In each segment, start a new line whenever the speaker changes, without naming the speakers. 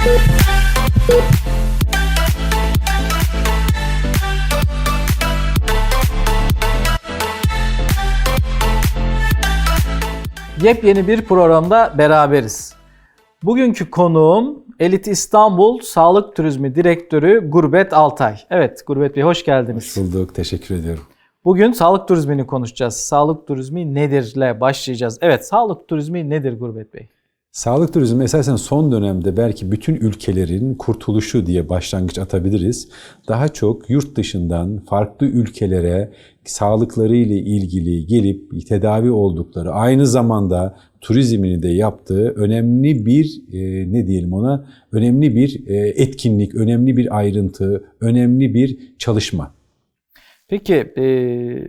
Yepyeni bir programda beraberiz. Bugünkü konuğum Elit İstanbul Sağlık Turizmi Direktörü Gurbet Altay. Evet Gurbet Bey hoş geldiniz.
Hoş bulduk, teşekkür ediyorum.
Bugün sağlık turizmini konuşacağız. Sağlık turizmi nedirle başlayacağız. Evet sağlık turizmi nedir Gurbet Bey?
Sağlık turizmi esasen son dönemde belki bütün ülkelerin kurtuluşu diye başlangıç atabiliriz. Daha çok yurt dışından farklı ülkelere sağlıkları ile ilgili gelip tedavi oldukları, aynı zamanda turizmini de yaptığı önemli bir e, ne diyelim ona, önemli bir e, etkinlik, önemli bir ayrıntı, önemli bir çalışma.
Peki e,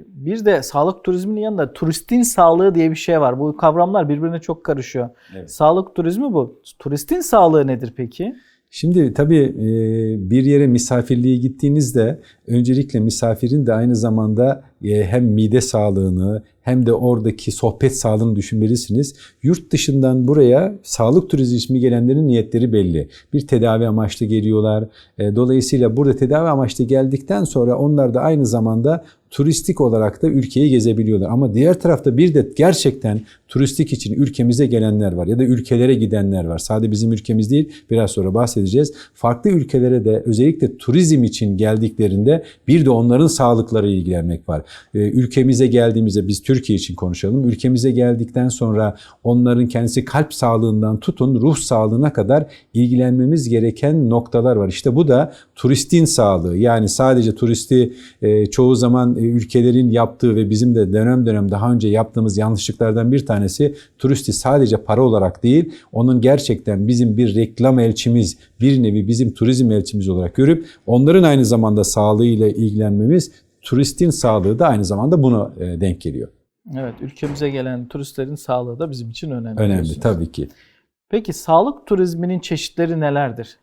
bir de sağlık turizminin yanında turistin sağlığı diye bir şey var. Bu kavramlar birbirine çok karışıyor.
Evet.
Sağlık turizmi bu. Turistin sağlığı nedir peki?
Şimdi tabii e, bir yere misafirliğe gittiğinizde öncelikle misafirin de aynı zamanda e, hem mide sağlığını hem de oradaki sohbet sağlığını düşünmelisiniz. Yurt dışından buraya sağlık turizmi gelenlerin niyetleri belli. Bir tedavi amaçlı geliyorlar. E, Dolayısıyla burada tedavi amaçlı geldikten sonra onlar da aynı zamanda turistik olarak da ülkeyi gezebiliyorlar. Ama diğer tarafta bir de gerçekten turistik için ülkemize gelenler var ya da ülkelere gidenler var. Sadece bizim ülkemiz değil biraz sonra bahsedeceğiz. Farklı ülkelere de özellikle turizm için geldiklerinde bir de onların sağlıkları ilgilenmek var. Ee, ülkemize geldiğimizde biz Türkiye için konuşalım. Ülkemize geldikten sonra onların kendisi kalp sağlığından tutun ruh sağlığına kadar ilgilenmemiz gereken noktalar var. İşte bu da turistin sağlığı. Yani sadece turisti e, çoğu zaman ülkelerin yaptığı ve bizim de dönem dönem daha önce yaptığımız yanlışlıklardan bir tanesi turisti sadece para olarak değil, onun gerçekten bizim bir reklam elçimiz, bir nevi bizim turizm elçimiz olarak görüp onların aynı zamanda sağlığıyla ilgilenmemiz, turistin sağlığı da aynı zamanda buna e, denk geliyor.
Evet ülkemize gelen turistlerin sağlığı da bizim için önemli.
Önemli tabii ki.
Peki sağlık turizminin çeşitleri nelerdir?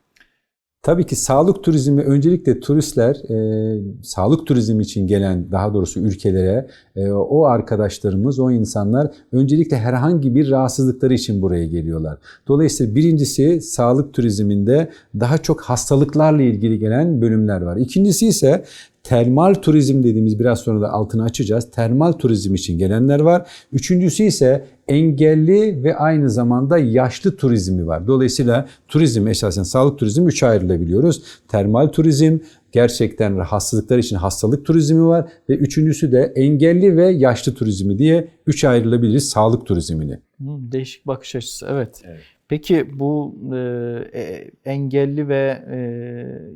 Tabii ki sağlık turizmi öncelikle turistler e, sağlık turizmi için gelen daha doğrusu ülkelere e, o arkadaşlarımız, o insanlar öncelikle herhangi bir rahatsızlıkları için buraya geliyorlar. Dolayısıyla birincisi sağlık turizminde daha çok hastalıklarla ilgili gelen bölümler var. İkincisi ise termal turizm dediğimiz biraz sonra da altını açacağız. Termal turizm için gelenler var. Üçüncüsü ise engelli ve aynı zamanda yaşlı turizmi var. Dolayısıyla turizm esasen sağlık turizmi üçe ayrılabiliyoruz. Termal turizm, gerçekten hastalıklar için hastalık turizmi var ve üçüncüsü de engelli ve yaşlı turizmi diye üç ayrılabiliriz sağlık turizmini.
Değişik bakış açısı. Evet.
Evet.
Peki bu e, e, engelli ve e,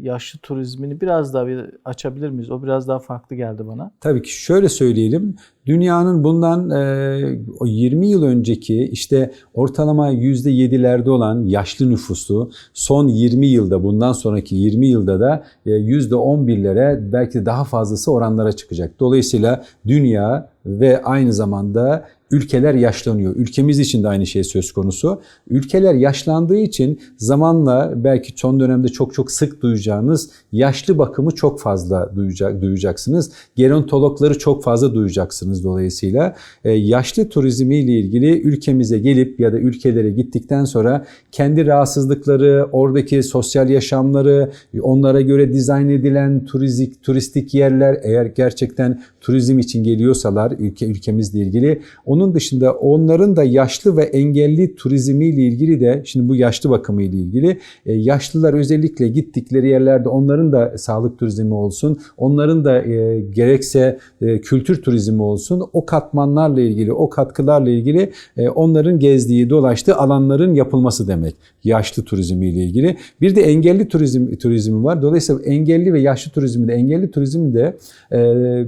yaşlı turizmini biraz daha bir açabilir miyiz? O biraz daha farklı geldi bana.
Tabii ki şöyle söyleyelim. Dünyanın bundan e, o 20 yıl önceki işte ortalama %7'lerde olan yaşlı nüfusu son 20 yılda bundan sonraki 20 yılda da e, %11'lere belki daha fazlası oranlara çıkacak. Dolayısıyla dünya ve aynı zamanda ülkeler yaşlanıyor. Ülkemiz için de aynı şey söz konusu. Ülkeler yaşlandığı için zamanla belki son dönemde çok çok sık duyacağınız yaşlı bakımı çok fazla duyacak, duyacaksınız. Gerontologları çok fazla duyacaksınız dolayısıyla. Ee, yaşlı turizmiyle ilgili ülkemize gelip ya da ülkelere gittikten sonra kendi rahatsızlıkları, oradaki sosyal yaşamları, onlara göre dizayn edilen turistik, turistik yerler eğer gerçekten turizm için geliyorsalar ülke ülkemizle ilgili onun dışında onların da yaşlı ve engelli turizmiyle ilgili de şimdi bu yaşlı bakımı ile ilgili e, yaşlılar özellikle gittikleri yerlerde onların da sağlık turizmi olsun, onların da e, gerekse e, kültür turizmi olsun o katmanlarla ilgili, o katkılarla ilgili onların gezdiği, dolaştığı alanların yapılması demek. Yaşlı turizmi ile ilgili. Bir de engelli turizm turizmi var. Dolayısıyla engelli ve yaşlı turizmi de engelli turizmi de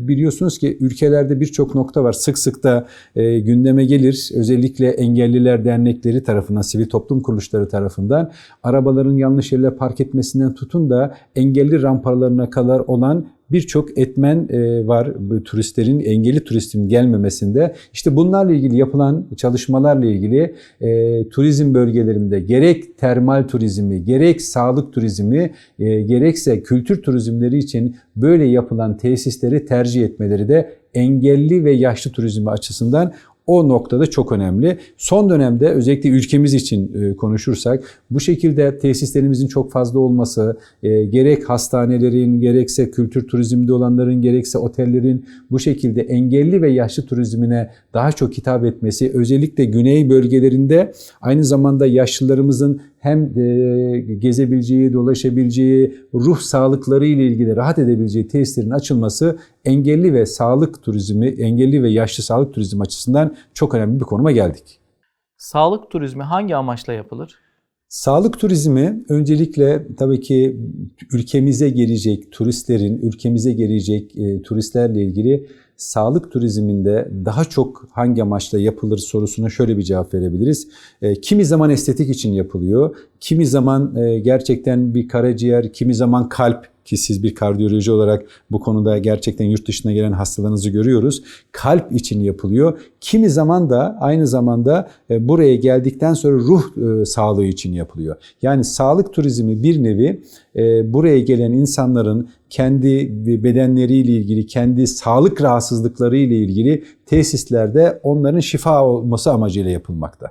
biliyorsunuz ki ülkelerde birçok nokta var. Sık sık da gündeme gelir. Özellikle engelliler dernekleri tarafından, sivil toplum kuruluşları tarafından arabaların yanlış yerlere park etmesinden tutun da engelli rampalarına kadar olan birçok etmen e, var turistlerin, engelli turistin gelmemesinde. İşte bunlarla ilgili yapılan çalışmalarla ilgili e, turizm bölgelerinde gerek termal turizmi, gerek sağlık turizmi, e, gerekse kültür turizmleri için böyle yapılan tesisleri tercih etmeleri de engelli ve yaşlı turizmi açısından o noktada çok önemli. Son dönemde özellikle ülkemiz için e, konuşursak bu şekilde tesislerimizin çok fazla olması, e, gerek hastanelerin, gerekse kültür turizminde olanların, gerekse otellerin bu şekilde engelli ve yaşlı turizmine daha çok hitap etmesi, özellikle güney bölgelerinde aynı zamanda yaşlılarımızın hem e, gezebileceği, dolaşabileceği, ruh sağlıkları ile ilgili rahat edebileceği tesislerin açılması engelli ve sağlık turizmi, engelli ve yaşlı sağlık turizmi açısından çok önemli bir konuma geldik.
Sağlık turizmi hangi amaçla yapılır?
Sağlık turizmi öncelikle tabii ki ülkemize gelecek turistlerin, ülkemize gelecek e, turistlerle ilgili sağlık turizminde daha çok hangi amaçla yapılır sorusuna şöyle bir cevap verebiliriz. E, kimi zaman estetik için yapılıyor, kimi zaman e, gerçekten bir karaciğer, kimi zaman kalp ki siz bir kardiyoloji olarak bu konuda gerçekten yurt dışına gelen hastalarınızı görüyoruz. Kalp için yapılıyor. Kimi zaman da aynı zamanda e, buraya geldikten sonra ruh e, sağlığı için yapılıyor. Yani sağlık turizmi bir nevi e, buraya gelen insanların kendi bedenleriyle ilgili, kendi sağlık rahatsızlıkları ile ilgili tesislerde onların şifa olması amacıyla yapılmakta.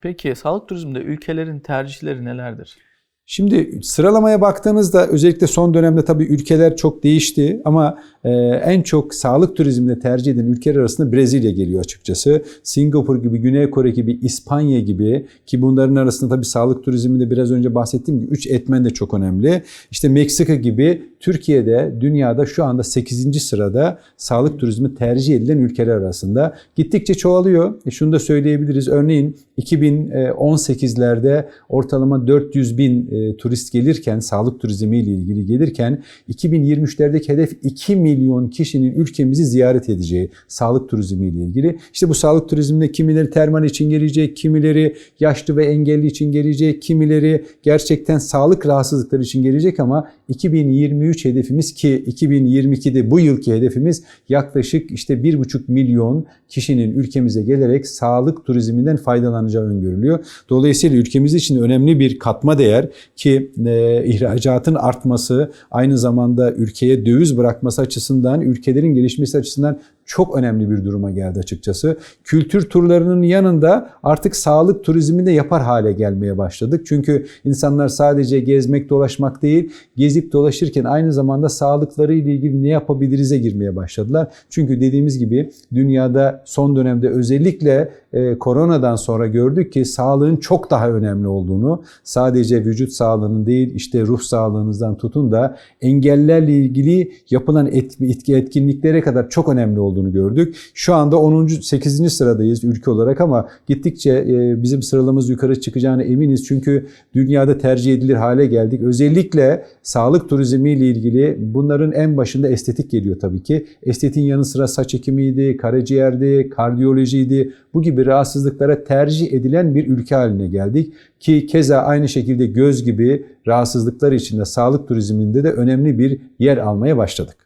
Peki sağlık turizminde ülkelerin tercihleri nelerdir?
Şimdi sıralamaya baktığınızda özellikle son dönemde tabii ülkeler çok değişti ama e, en çok sağlık turizminde tercih edilen ülkeler arasında Brezilya geliyor açıkçası. Singapur gibi, Güney Kore gibi, İspanya gibi ki bunların arasında tabii sağlık turizminde biraz önce bahsettiğim gibi 3 etmen de çok önemli. İşte Meksika gibi Türkiye'de dünyada şu anda 8. sırada sağlık turizmi tercih edilen ülkeler arasında. Gittikçe çoğalıyor. E şunu da söyleyebiliriz. Örneğin 2018'lerde ortalama 400 bin e, turist gelirken, sağlık turizmi ile ilgili gelirken 2023'lerdeki hedef 2 milyon kişinin ülkemizi ziyaret edeceği sağlık turizmi ile ilgili. İşte bu sağlık turizminde kimileri termal için gelecek, kimileri yaşlı ve engelli için gelecek, kimileri gerçekten sağlık rahatsızlıkları için gelecek ama 2023 hedefimiz ki 2022'de bu yılki hedefimiz yaklaşık işte 1,5 milyon kişinin ülkemize gelerek sağlık turizminden faydalanacağı öngörülüyor. Dolayısıyla ülkemiz için önemli bir katma değer ki e, ihracatın artması aynı zamanda ülkeye döviz bırakması açısından, ülkelerin gelişmesi açısından çok önemli bir duruma geldi açıkçası. Kültür turlarının yanında artık sağlık turizmi de yapar hale gelmeye başladık. Çünkü insanlar sadece gezmek, dolaşmak değil, gezip dolaşırken aynı zamanda sağlıkları ile ilgili ne yapabiliriz'e girmeye başladılar. Çünkü dediğimiz gibi dünyada son dönemde özellikle e, koronadan sonra gördük ki sağlığın çok daha önemli olduğunu, sadece vücut sağlığının değil işte ruh sağlığınızdan tutun da engellerle ilgili yapılan etki etkinliklere kadar çok önemli olduğunu gördük. Şu anda 10. 8. sıradayız ülke olarak ama gittikçe e, bizim sıralamamız yukarı çıkacağına eminiz. Çünkü dünyada tercih edilir hale geldik. Özellikle sağlık turizmi ile ilgili bunların en başında estetik geliyor tabii ki. Estetiğin yanı sıra saç ekimiydi, karaciğerdi, kardiyolojiydi. Bu gibi rahatsızlıklara tercih edilen bir ülke haline geldik. Ki keza aynı şekilde göz gibi rahatsızlıklar içinde sağlık turizminde de önemli bir yer almaya başladık.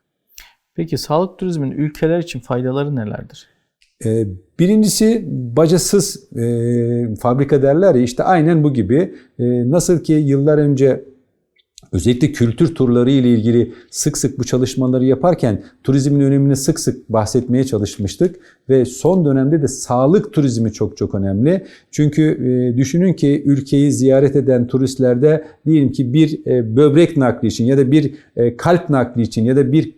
Peki sağlık turizminin ülkeler için faydaları nelerdir?
Ee, birincisi bacasız e, fabrika derler ya işte aynen bu gibi. E, nasıl ki yıllar önce özellikle kültür turları ile ilgili sık sık bu çalışmaları yaparken turizmin önemini sık sık bahsetmeye çalışmıştık ve son dönemde de sağlık turizmi çok çok önemli. Çünkü e, düşünün ki ülkeyi ziyaret eden turistlerde diyelim ki bir e, böbrek nakli için ya da bir e, kalp nakli için ya da bir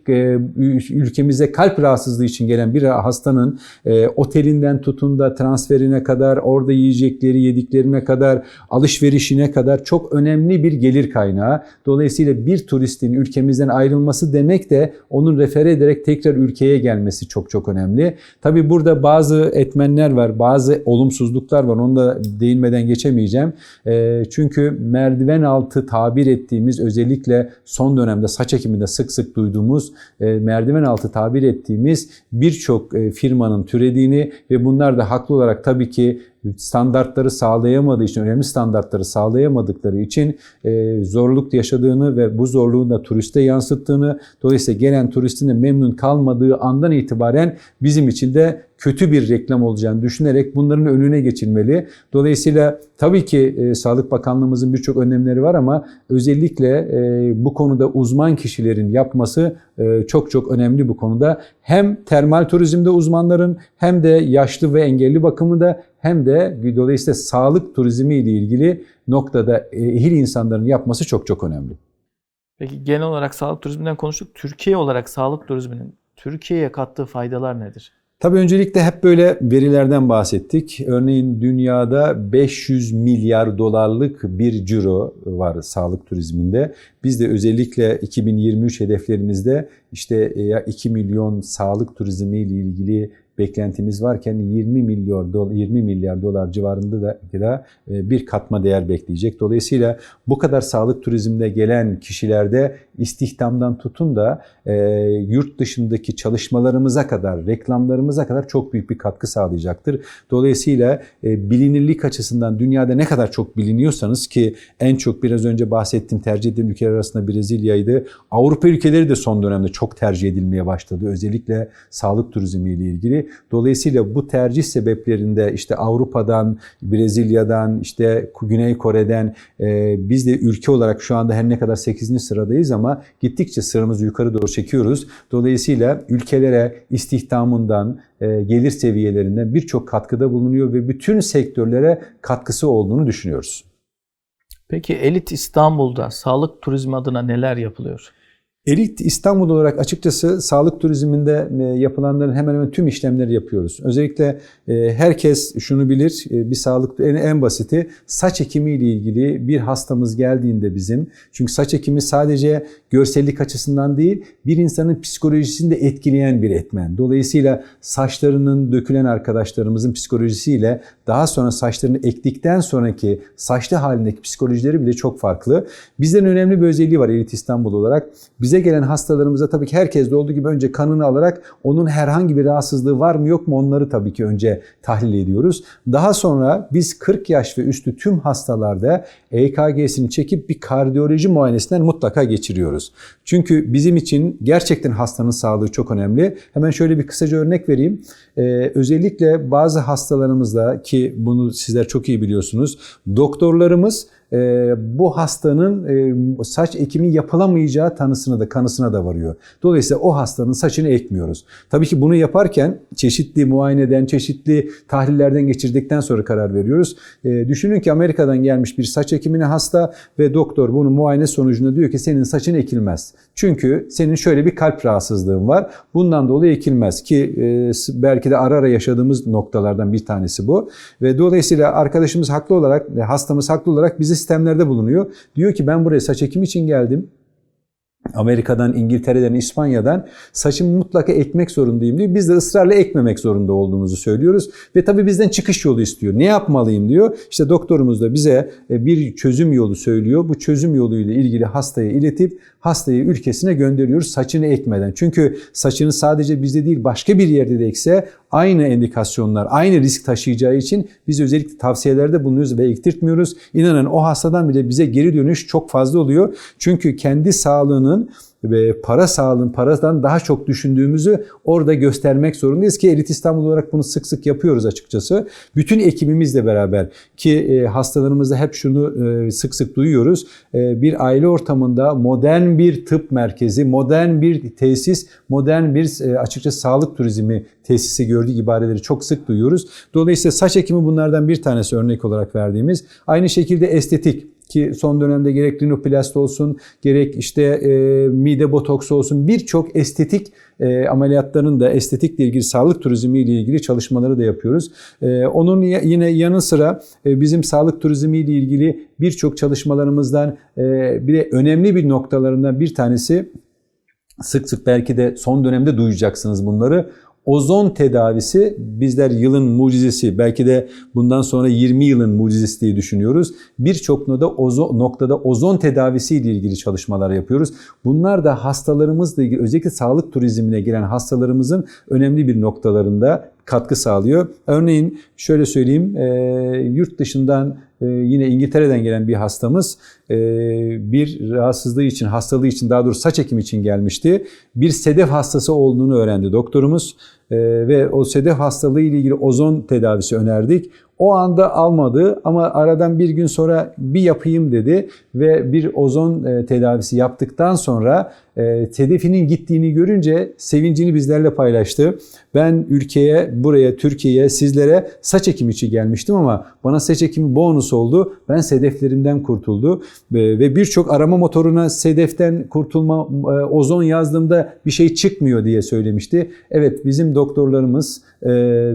ülkemize kalp rahatsızlığı için gelen bir hastanın otelinden tutun da transferine kadar, orada yiyecekleri, yediklerine kadar, alışverişine kadar çok önemli bir gelir kaynağı. Dolayısıyla bir turistin ülkemizden ayrılması demek de onun refere ederek tekrar ülkeye gelmesi çok çok önemli. Tabi burada bazı etmenler var, bazı olumsuzluklar var. Onu da değinmeden geçemeyeceğim. E, çünkü merdiven altı tabir ettiğimiz özellikle son dönemde saç ekiminde sık sık duyduğumuz e, merdiven altı tabir ettiğimiz birçok e, firmanın türediğini ve bunlar da haklı olarak tabii ki standartları sağlayamadığı için, önemli standartları sağlayamadıkları için e, zorluk yaşadığını ve bu zorluğun da turiste yansıttığını, dolayısıyla gelen turistin de memnun kalmadığı andan itibaren bizim için de kötü bir reklam olacağını düşünerek bunların önüne geçilmeli. Dolayısıyla tabii ki e, Sağlık Bakanlığımızın birçok önlemleri var ama özellikle e, bu konuda uzman kişilerin yapması e, çok çok önemli bu konuda. Hem termal turizmde uzmanların hem de yaşlı ve engelli bakımında hem de dolayısıyla sağlık turizmi ile ilgili noktada e, ehil insanların yapması çok çok önemli.
Peki genel olarak sağlık turizminden konuştuk. Türkiye olarak sağlık turizminin Türkiye'ye kattığı faydalar nedir?
Tabii öncelikle hep böyle verilerden bahsettik. Örneğin dünyada 500 milyar dolarlık bir ciro var sağlık turizminde. Biz de özellikle 2023 hedeflerimizde işte ya 2 milyon sağlık turizmi ile ilgili beklentimiz varken 20 milyar dolar 20 milyar dolar civarında da, da bir katma değer bekleyecek. Dolayısıyla bu kadar sağlık turizminde gelen kişilerde istihdamdan tutun da e, yurt dışındaki çalışmalarımıza kadar, reklamlarımıza kadar çok büyük bir katkı sağlayacaktır. Dolayısıyla e, bilinirlik açısından dünyada ne kadar çok biliniyorsanız ki en çok biraz önce bahsettiğim tercih edilen ülkeler arasında Brezilya'ydı. Avrupa ülkeleri de son dönemde çok tercih edilmeye başladı. Özellikle sağlık turizmi ile ilgili. Dolayısıyla bu tercih sebeplerinde işte Avrupa'dan, Brezilya'dan, işte Güney Kore'den e, biz de ülke olarak şu anda her ne kadar 8. sıradayız ama gittikçe sıramızı yukarı doğru çekiyoruz. Dolayısıyla ülkelere istihdamından, e, gelir seviyelerinden birçok katkıda bulunuyor ve bütün sektörlere katkısı olduğunu düşünüyoruz.
Peki Elit İstanbul'da sağlık turizmi adına neler yapılıyor?
Elit İstanbul olarak açıkçası sağlık turizminde e, yapılanların hemen hemen tüm işlemleri yapıyoruz. Özellikle e, herkes şunu bilir, e, bir sağlık en, en basiti saç ekimi ile ilgili bir hastamız geldiğinde bizim, çünkü saç ekimi sadece görsellik açısından değil, bir insanın psikolojisini de etkileyen bir etmen. Dolayısıyla saçlarının dökülen arkadaşlarımızın psikolojisiyle daha sonra saçlarını ektikten sonraki saçlı halindeki psikolojileri bile çok farklı. Bizden önemli bir özelliği var Elit İstanbul olarak. Bize gelen hastalarımıza tabii ki herkeste olduğu gibi önce kanını alarak onun herhangi bir rahatsızlığı var mı yok mu onları tabii ki önce tahlil ediyoruz. Daha sonra biz 40 yaş ve üstü tüm hastalarda EKG'sini çekip bir kardiyoloji muayenesinden mutlaka geçiriyoruz. Çünkü bizim için gerçekten hastanın sağlığı çok önemli. Hemen şöyle bir kısaca örnek vereyim. Ee, özellikle bazı hastalarımızda ki bunu sizler çok iyi biliyorsunuz. Doktorlarımız bu hastanın e, saç ekimi yapılamayacağı tanısına da kanısına da varıyor. Dolayısıyla o hastanın saçını ekmiyoruz. Tabii ki bunu yaparken çeşitli muayeneden, çeşitli tahlillerden geçirdikten sonra karar veriyoruz. E, düşünün ki Amerika'dan gelmiş bir saç ekimine hasta ve doktor bunu muayene sonucunda diyor ki senin saçın ekilmez. Çünkü senin şöyle bir kalp rahatsızlığın var. Bundan dolayı ekilmez ki e, belki de ara ara yaşadığımız noktalardan bir tanesi bu. Ve dolayısıyla arkadaşımız haklı olarak, hastamız haklı olarak bize sistemlerde bulunuyor. Diyor ki ben buraya saç ekimi için geldim. Amerika'dan, İngiltere'den, İspanya'dan saçımı mutlaka ekmek zorundayım diyor. Biz de ısrarla ekmemek zorunda olduğumuzu söylüyoruz. Ve tabii bizden çıkış yolu istiyor. Ne yapmalıyım diyor. İşte doktorumuz da bize e, bir çözüm yolu söylüyor. Bu çözüm yoluyla ilgili hastaya iletip hastayı ülkesine gönderiyoruz saçını ekmeden. Çünkü saçını sadece bizde değil başka bir yerde de ekse aynı endikasyonlar, aynı risk taşıyacağı için biz özellikle tavsiyelerde bulunuyoruz ve ektirtmiyoruz. İnanın o hastadan bile bize geri dönüş çok fazla oluyor. Çünkü kendi sağlığının ve para sağlığın paradan daha çok düşündüğümüzü orada göstermek zorundayız ki Elit İstanbul olarak bunu sık sık yapıyoruz açıkçası. Bütün ekibimizle beraber ki e, hastalarımızda hep şunu e, sık sık duyuyoruz. E, bir aile ortamında modern bir tıp merkezi, modern bir tesis, modern bir açıkçası sağlık turizmi tesisi gördüğü ibareleri çok sık duyuyoruz. Dolayısıyla saç ekimi bunlardan bir tanesi örnek olarak verdiğimiz. Aynı şekilde estetik ki son dönemde gerek rinoplasti olsun, gerek işte e, mide botoksu olsun birçok estetik e, ameliyatların da estetikle ilgili sağlık turizmi ile ilgili çalışmaları da yapıyoruz. E, onun yine yanı sıra e, bizim sağlık turizmi ile ilgili birçok çalışmalarımızdan e, bir de önemli bir noktalarından bir tanesi sık sık belki de son dönemde duyacaksınız bunları. Ozon tedavisi bizler yılın mucizesi, belki de bundan sonra 20 yılın mucizesi diye düşünüyoruz. Birçok noktada ozon, noktada ozon tedavisi ile ilgili çalışmalar yapıyoruz. Bunlar da hastalarımızla ilgili özellikle sağlık turizmine giren hastalarımızın önemli bir noktalarında katkı sağlıyor. Örneğin şöyle söyleyeyim, e, yurt dışından e, yine İngiltere'den gelen bir hastamız e, bir rahatsızlığı için, hastalığı için daha doğrusu saç ekimi için gelmişti. Bir sedef hastası olduğunu öğrendi doktorumuz ve o sedef hastalığı ile ilgili ozon tedavisi önerdik. O anda almadı ama aradan bir gün sonra bir yapayım dedi ve bir ozon e, tedavisi yaptıktan sonra e, sedefinin gittiğini görünce sevincini bizlerle paylaştı. Ben ülkeye, buraya, Türkiye'ye, sizlere saç ekimi için gelmiştim ama bana saç ekimi bonus oldu. Ben sedeflerimden kurtuldu ve birçok arama motoruna sedeften kurtulma, e, ozon yazdığımda bir şey çıkmıyor diye söylemişti. Evet bizim doktorlarımız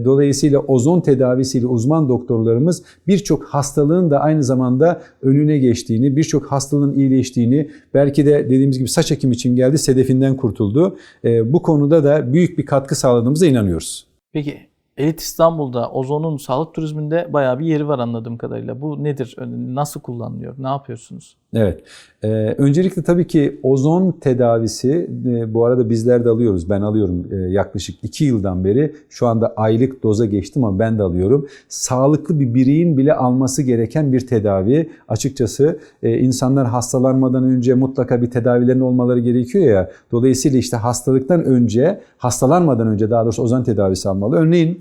dolayısıyla ozon tedavisiyle uzman doktorlarımız birçok hastalığın da aynı zamanda önüne geçtiğini, birçok hastalığın iyileştiğini, belki de dediğimiz gibi saç ekimi için geldi, sedefinden kurtuldu. E, bu konuda da büyük bir katkı sağladığımıza inanıyoruz.
Peki Elit İstanbul'da ozonun sağlık turizminde bayağı bir yeri var anladığım kadarıyla. Bu nedir? Nasıl kullanılıyor? Ne yapıyorsunuz?
Evet. Ee, öncelikle tabii ki ozon tedavisi e, bu arada bizler de alıyoruz. Ben alıyorum e, yaklaşık 2 yıldan beri. Şu anda aylık doza geçtim ama ben de alıyorum. Sağlıklı bir bireyin bile alması gereken bir tedavi. Açıkçası e, insanlar hastalanmadan önce mutlaka bir tedavilerin olmaları gerekiyor ya. Dolayısıyla işte hastalıktan önce, hastalanmadan önce daha doğrusu ozon tedavisi almalı. Örneğin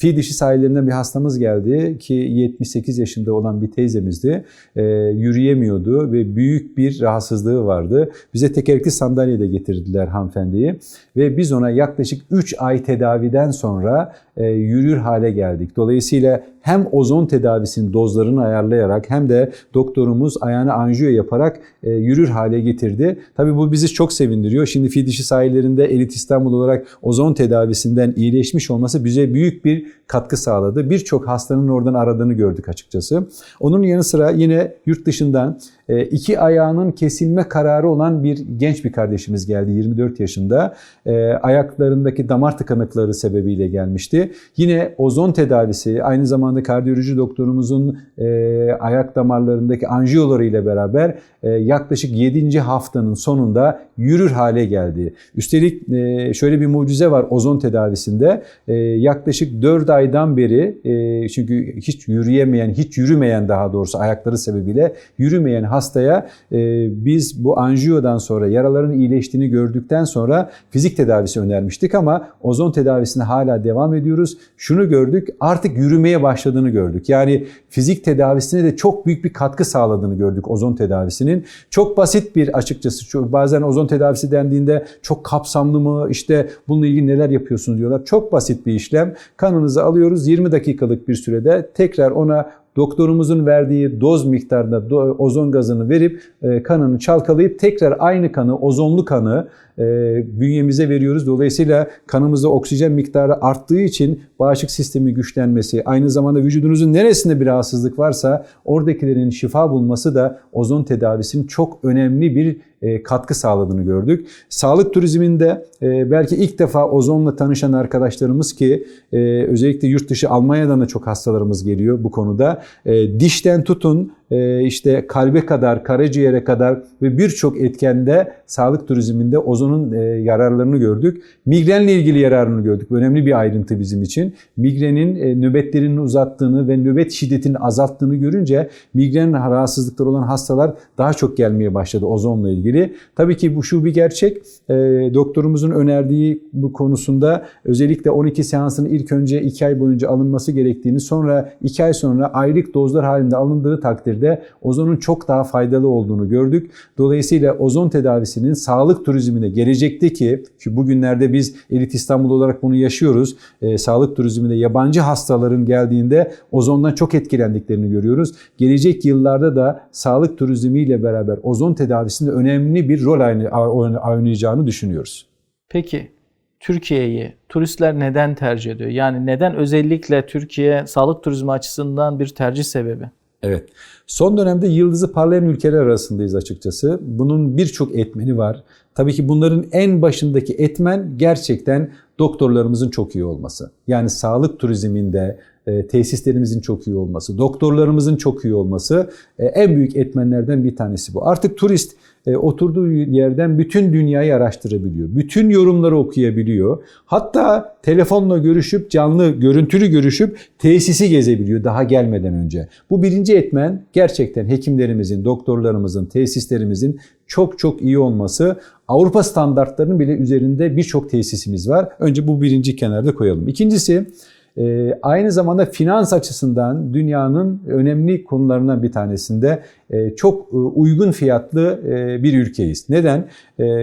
Fi dişi sahillerinden bir hastamız geldi ki 78 yaşında olan bir teyzemizdi. E, yürüyemiyordu ve büyük bir rahatsızlığı vardı. Bize tekerlekli sandalye de getirdiler hanımefendiyi ve biz ona yaklaşık 3 ay tedaviden sonra e, yürür hale geldik. Dolayısıyla hem ozon tedavisinin dozlarını ayarlayarak hem de doktorumuz ayağına anjiyo yaparak e, yürür hale getirdi. Tabii bu bizi çok sevindiriyor. Şimdi Fi dişi sahillerinde Elit İstanbul olarak ozon tedavisinden iyileşmiş olması bize büyük bir katkı sağladı. Birçok hastanın oradan aradığını gördük açıkçası. Onun yanı sıra yine yurt dışından iki ayağının kesilme kararı olan bir genç bir kardeşimiz geldi 24 yaşında. E, ayaklarındaki damar tıkanıkları sebebiyle gelmişti. Yine ozon tedavisi aynı zamanda kardiyoloji doktorumuzun e, ayak damarlarındaki anjiyoları ile beraber yaklaşık 7. haftanın sonunda yürür hale geldi. Üstelik şöyle bir mucize var ozon tedavisinde. Yaklaşık 4 aydan beri çünkü hiç yürüyemeyen, hiç yürümeyen daha doğrusu ayakları sebebiyle yürümeyen hastaya biz bu anjiyodan sonra yaraların iyileştiğini gördükten sonra fizik tedavisi önermiştik ama ozon tedavisine hala devam ediyoruz. Şunu gördük artık yürümeye başladığını gördük. Yani fizik tedavisine de çok büyük bir katkı sağladığını gördük ozon tedavisinin. Çok basit bir açıkçası çok, bazen ozon tedavisi dendiğinde çok kapsamlı mı işte bununla ilgili neler yapıyorsunuz diyorlar. Çok basit bir işlem. Kanınızı alıyoruz 20 dakikalık bir sürede tekrar ona doktorumuzun verdiği doz miktarında do- ozon gazını verip e, kanını çalkalayıp tekrar aynı kanı, ozonlu kanı bünyemize veriyoruz. Dolayısıyla kanımızda oksijen miktarı arttığı için bağışıklık sistemi güçlenmesi, aynı zamanda vücudunuzun neresinde bir rahatsızlık varsa oradakilerin şifa bulması da ozon tedavisinin çok önemli bir e, katkı sağladığını gördük. Sağlık turizminde e, belki ilk defa ozonla tanışan arkadaşlarımız ki e, özellikle yurt dışı Almanya'dan da çok hastalarımız geliyor bu konuda. E, dişten tutun e, işte kalbe kadar, karaciğere kadar ve birçok etkende sağlık turizminde ozonun e, yararlarını gördük. Migrenle ilgili yararını gördük. Önemli bir ayrıntı bizim için. Migrenin e, nöbetlerinin uzattığını ve nöbet şiddetini azalttığını görünce migren rahatsızlıkları olan hastalar daha çok gelmeye başladı ozonla ilgili. Tabii ki bu şu bir gerçek. E, doktorumuzun önerdiği bu konusunda özellikle 12 seansın ilk önce 2 ay boyunca alınması gerektiğini sonra 2 ay sonra aylık dozlar halinde alındığı takdirde ozonun çok daha faydalı olduğunu gördük. Dolayısıyla ozon tedavisinin sağlık turizmine gelecekteki ki bugünlerde biz Elit İstanbul olarak bunu yaşıyoruz. E, sağlık turizminde yabancı hastaların geldiğinde ozondan çok etkilendiklerini görüyoruz. Gelecek yıllarda da sağlık turizmiyle beraber ozon tedavisinde önemli bir rol oynayacağını düşünüyoruz.
Peki Türkiye'yi turistler neden tercih ediyor? Yani neden özellikle Türkiye sağlık turizmi açısından bir tercih sebebi?
Evet. Son dönemde yıldızı parlayan ülkeler arasındayız açıkçası. Bunun birçok etmeni var. Tabii ki bunların en başındaki etmen gerçekten doktorlarımızın çok iyi olması. Yani sağlık turizminde e, tesislerimizin çok iyi olması, doktorlarımızın çok iyi olması e, en büyük etmenlerden bir tanesi bu. Artık turist oturduğu yerden bütün dünyayı araştırabiliyor. Bütün yorumları okuyabiliyor. Hatta telefonla görüşüp canlı görüntülü görüşüp tesisi gezebiliyor daha gelmeden önce. Bu birinci etmen gerçekten hekimlerimizin, doktorlarımızın, tesislerimizin çok çok iyi olması. Avrupa standartlarının bile üzerinde birçok tesisimiz var. Önce bu birinci kenarda koyalım. İkincisi e, aynı zamanda finans açısından dünyanın önemli konularından bir tanesinde e, çok e, uygun fiyatlı e, bir ülkeyiz. Neden?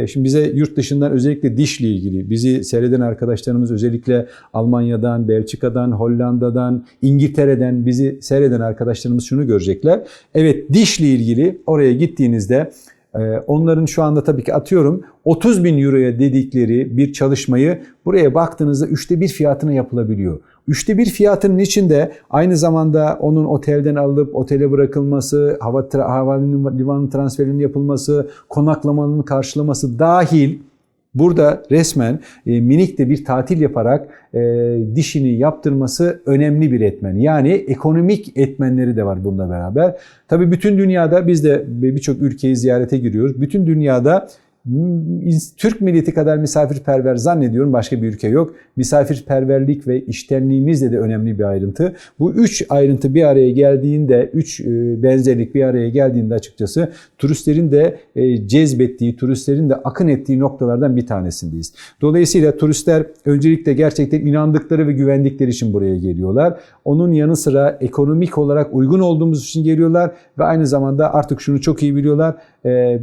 Şimdi bize yurt dışından özellikle dişle ilgili bizi seyreden arkadaşlarımız özellikle Almanya'dan, Belçika'dan, Hollanda'dan, İngiltere'den bizi seyreden arkadaşlarımız şunu görecekler. Evet dişle ilgili oraya gittiğinizde Onların şu anda tabii ki atıyorum 30 bin euroya dedikleri bir çalışmayı buraya baktığınızda üçte bir fiyatına yapılabiliyor. Üçte bir fiyatının içinde aynı zamanda onun otelden alıp otele bırakılması, hava tra- havalimanı transferinin yapılması, konaklamanın karşılaması dahil Burada resmen e, minik de bir tatil yaparak e, dişini yaptırması önemli bir etmen. Yani ekonomik etmenleri de var bununla beraber. Tabii bütün dünyada biz de birçok ülkeyi ziyarete giriyoruz. Bütün dünyada Türk milleti kadar misafirperver zannediyorum başka bir ülke yok. Misafirperverlik ve iştenliğimizde de önemli bir ayrıntı. Bu üç ayrıntı bir araya geldiğinde, üç benzerlik bir araya geldiğinde açıkçası turistlerin de cezbettiği, turistlerin de akın ettiği noktalardan bir tanesindeyiz. Dolayısıyla turistler öncelikle gerçekten inandıkları ve güvendikleri için buraya geliyorlar. Onun yanı sıra ekonomik olarak uygun olduğumuz için geliyorlar ve aynı zamanda artık şunu çok iyi biliyorlar.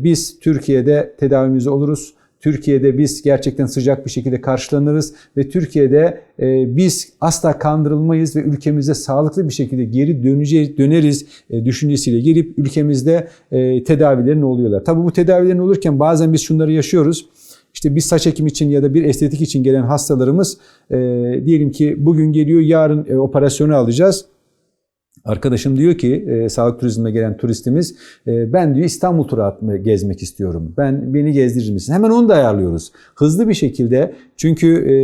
Biz Türkiye'de tedavimizi oluruz. Türkiye'de biz gerçekten sıcak bir şekilde karşılanırız ve Türkiye'de e, biz asla kandırılmayız ve ülkemize sağlıklı bir şekilde geri döneceğiz, döneriz e, düşüncesiyle gelip ülkemizde e, tedavilerini oluyorlar. Tabii bu tedavilerin olurken bazen biz şunları yaşıyoruz. İşte bir saç ekimi için ya da bir estetik için gelen hastalarımız e, diyelim ki bugün geliyor yarın e, operasyonu alacağız. Arkadaşım diyor ki e, sağlık turizmine gelen turistimiz e, ben diyor İstanbul turu atma, gezmek istiyorum. Ben beni gezdirir misin? Hemen onu da ayarlıyoruz. Hızlı bir şekilde çünkü e,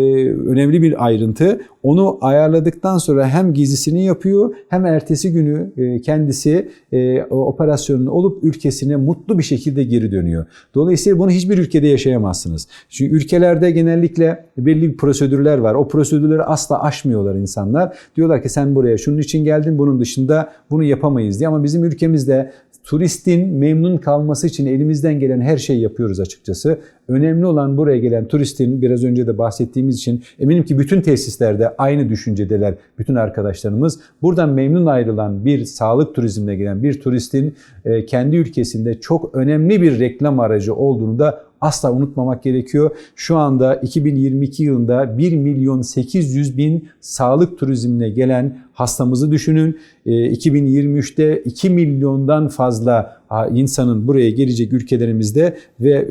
önemli bir ayrıntı. Onu ayarladıktan sonra hem gizlisini yapıyor hem ertesi günü e, kendisi e, operasyonun olup ülkesine mutlu bir şekilde geri dönüyor. Dolayısıyla bunu hiçbir ülkede yaşayamazsınız. Çünkü ülkelerde genellikle belli bir prosedürler var. O prosedürleri asla aşmıyorlar insanlar. Diyorlar ki sen buraya şunun için geldin bunun dışında bunu yapamayız diye. Ama bizim ülkemizde turistin memnun kalması için elimizden gelen her şeyi yapıyoruz açıkçası. Önemli olan buraya gelen turistin biraz önce de bahsettiğimiz için eminim ki bütün tesislerde aynı düşüncedeler bütün arkadaşlarımız. Buradan memnun ayrılan bir sağlık turizmine gelen bir turistin e, kendi ülkesinde çok önemli bir reklam aracı olduğunu da asla unutmamak gerekiyor. Şu anda 2022 yılında 1 milyon 800 bin sağlık turizmine gelen hastamızı düşünün. 2023'te 2 milyondan fazla insanın buraya gelecek ülkelerimizde ve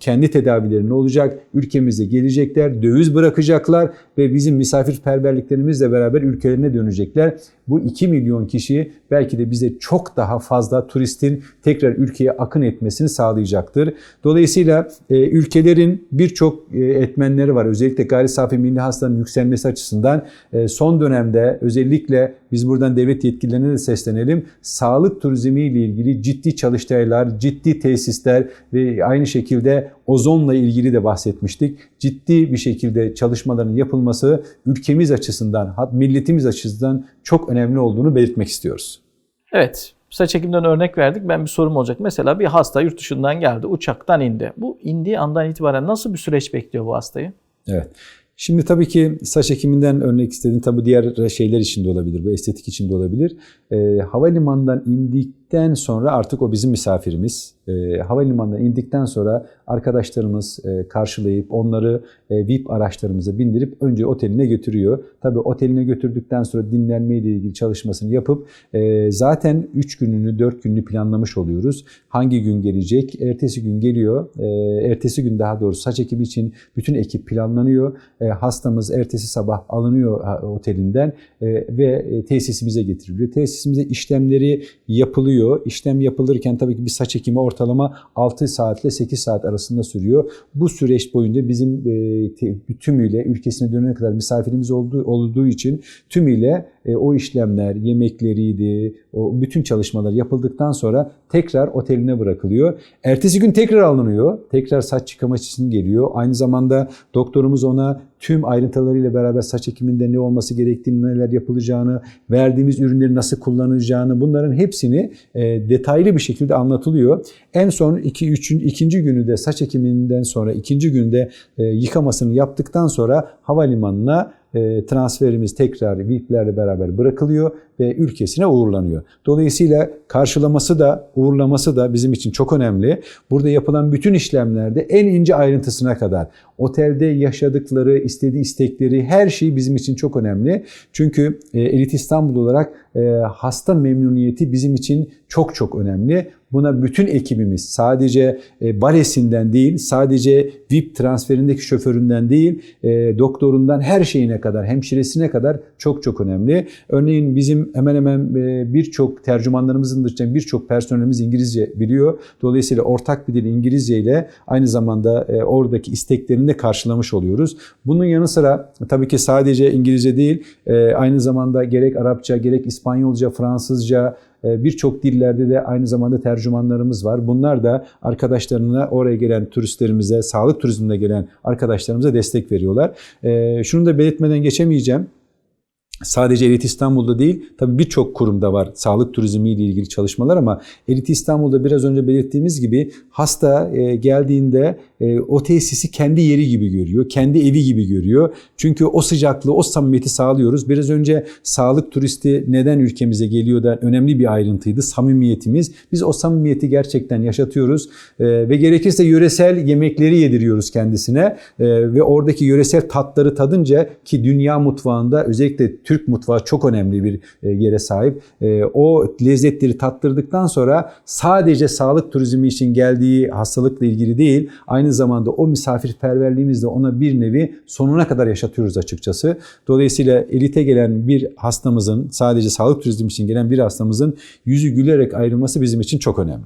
kendi tedavilerini olacak. Ülkemize gelecekler, döviz bırakacaklar ve bizim misafirperverliklerimizle beraber ülkelerine dönecekler. Bu 2 milyon kişi belki de bize çok daha fazla turistin tekrar ülkeye akın etmesini sağlayacaktır. Dolayısıyla e, ülkelerin birçok e, etmenleri var. Özellikle gayri safi milli hasılanın yükselmesi açısından e, son dönemde özellikle biz buradan devlet yetkililerine de seslenelim. Sağlık turizmi ile ilgili ciddi çalıştaylar, ciddi tesisler ve aynı şekilde ozonla ilgili de bahsetmiştik. Ciddi bir şekilde çalışmaların yapılması ülkemiz açısından, milletimiz açısından çok önemli olduğunu belirtmek istiyoruz.
Evet, saç ekimden örnek verdik. Ben bir sorum olacak. Mesela bir hasta yurt dışından geldi, uçaktan indi. Bu indiği andan itibaren nasıl bir süreç bekliyor bu hastayı?
Evet. Şimdi tabii ki saç ekiminden örnek istediğin tabii diğer şeyler için de olabilir. Bu estetik için de olabilir. E, havalimanından indikten sonra artık o bizim misafirimiz. E, havalimanından indikten sonra arkadaşlarımız e, karşılayıp onları e, VIP araçlarımıza bindirip önce oteline götürüyor. Tabii oteline götürdükten sonra dinlenme ile ilgili çalışmasını yapıp e, zaten 3 gününü 4 gününü planlamış oluyoruz. Hangi gün gelecek? Ertesi gün geliyor. E, ertesi gün daha doğrusu saç ekimi için bütün ekip planlanıyor. E, hastamız ertesi sabah alınıyor otelinden e, ve tesisimize getiriliyor. Tesisimize işlemleri yapılıyor yapılıyor. İşlem yapılırken tabii ki bir saç ekimi ortalama 6 saatle 8 saat arasında sürüyor. Bu süreç boyunca bizim e, tümüyle ülkesine dönene kadar misafirimiz olduğu, olduğu için tümüyle e, o işlemler, yemekleriydi, o bütün çalışmalar yapıldıktan sonra tekrar oteline bırakılıyor. Ertesi gün tekrar alınıyor. Tekrar saç yıkama için geliyor. Aynı zamanda doktorumuz ona tüm ayrıntılarıyla beraber saç ekiminde ne olması gerektiğini, neler yapılacağını, verdiğimiz ürünleri nasıl kullanılacağını bunların hepsini e, detaylı bir şekilde anlatılıyor. En son iki, üçün, ikinci günü de saç ekiminden sonra ikinci günde e, yıkamasını yaptıktan sonra havalimanına transferimiz tekrar VIP'lerle beraber bırakılıyor ülkesine uğurlanıyor. Dolayısıyla karşılaması da uğurlaması da bizim için çok önemli. Burada yapılan bütün işlemlerde en ince ayrıntısına kadar otelde yaşadıkları, istediği istekleri her şey bizim için çok önemli. Çünkü e, Elit İstanbul olarak e, hasta memnuniyeti bizim için çok çok önemli. Buna bütün ekibimiz sadece e, baresinden değil, sadece VIP transferindeki şoföründen değil, doktorundan her şeyine kadar, hemşiresine kadar çok çok önemli. Örneğin bizim hemen hemen e, birçok tercümanlarımızın dışında birçok personelimiz İngilizce biliyor. Dolayısıyla ortak bir dil İngilizce ile aynı zamanda e, oradaki isteklerini de karşılamış oluyoruz. Bunun yanı sıra tabii ki sadece İngilizce değil, e, aynı zamanda gerek Arapça, gerek İspanyolca, Fransızca, e, Birçok dillerde de aynı zamanda tercümanlarımız var. Bunlar da arkadaşlarına oraya gelen turistlerimize, sağlık turizmine gelen arkadaşlarımıza destek veriyorlar. E, Şunu da belirtmeden geçemeyeceğim. Sadece Elit İstanbul'da değil, tabii birçok kurumda var sağlık turizmi ile ilgili çalışmalar ama Elit İstanbul'da biraz önce belirttiğimiz gibi hasta e, geldiğinde e, o tesisi kendi yeri gibi görüyor, kendi evi gibi görüyor. Çünkü o sıcaklığı, o samimiyeti sağlıyoruz. Biraz önce sağlık turisti neden ülkemize geliyor da önemli bir ayrıntıydı. Samimiyetimiz. Biz o samimiyeti gerçekten yaşatıyoruz E, ve gerekirse yöresel yemekleri yediriyoruz kendisine ve oradaki yöresel tatları tadınca ki dünya mutfağında özellikle Türk mutfağı çok önemli bir e, yere sahip. E, O lezzetleri tattırdıktan sonra sadece sağlık turizmi için geldiği hastalıkla ilgili değil, aynı zamanda o misafirperverliğimizle ona bir nevi sonuna kadar yaşatıyoruz açıkçası. Dolayısıyla elite gelen bir hastamızın, sadece sağlık turizmi için gelen bir hastamızın yüzü gülerek ayrılması bizim için çok önemli.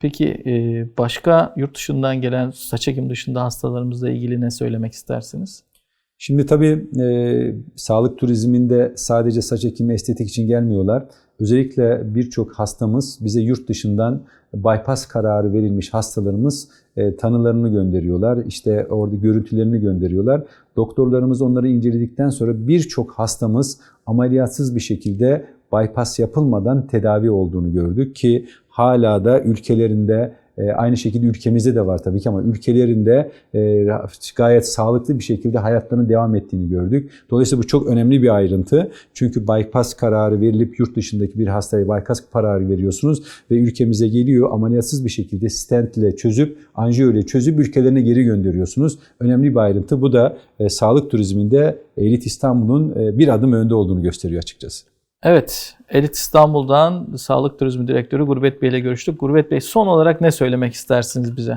Peki e, başka yurt dışından gelen saç ekim dışında hastalarımızla ilgili ne söylemek istersiniz?
Şimdi tabii e, sağlık turizminde sadece saç ekimi estetik için gelmiyorlar. Özellikle birçok hastamız bize yurt dışından bypass kararı verilmiş hastalarımız e, tanılarını gönderiyorlar. İşte orada görüntülerini gönderiyorlar. Doktorlarımız onları inceledikten sonra birçok hastamız ameliyatsız bir şekilde bypass yapılmadan tedavi olduğunu gördük ki hala da ülkelerinde e, aynı şekilde ülkemizde de var tabii ki ama ülkelerinde e, gayet sağlıklı bir şekilde hayatlarını devam ettiğini gördük. Dolayısıyla bu çok önemli bir ayrıntı. Çünkü bypass kararı verilip yurt dışındaki bir hastaya bypass kararı veriyorsunuz ve ülkemize geliyor ameliyatsız bir şekilde stent ile çözüp anjiyo ile çözüp ülkelerine geri gönderiyorsunuz. Önemli bir ayrıntı. Bu da e, sağlık turizminde Elit İstanbul'un bir adım önde olduğunu gösteriyor açıkçası.
Evet, Elit İstanbul'dan Sağlık Turizmi Direktörü Gurbet Bey ile görüştük. Gurbet Bey son olarak ne söylemek istersiniz bize?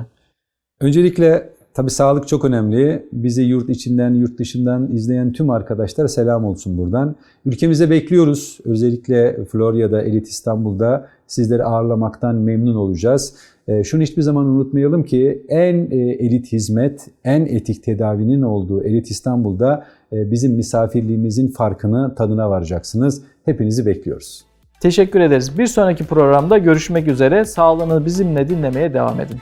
Öncelikle tabii sağlık çok önemli. Bizi yurt içinden, yurt dışından izleyen tüm arkadaşlar selam olsun buradan. Ülkemize bekliyoruz. Özellikle Florya'da, Elit İstanbul'da sizleri ağırlamaktan memnun olacağız. E, Şunu hiçbir zaman unutmayalım ki en e, elit hizmet, en etik tedavinin olduğu Elit İstanbul'da bizim misafirliğimizin farkını, tadına varacaksınız. Hepinizi bekliyoruz.
Teşekkür ederiz. Bir sonraki programda görüşmek üzere. Sağlığını bizimle dinlemeye devam edin.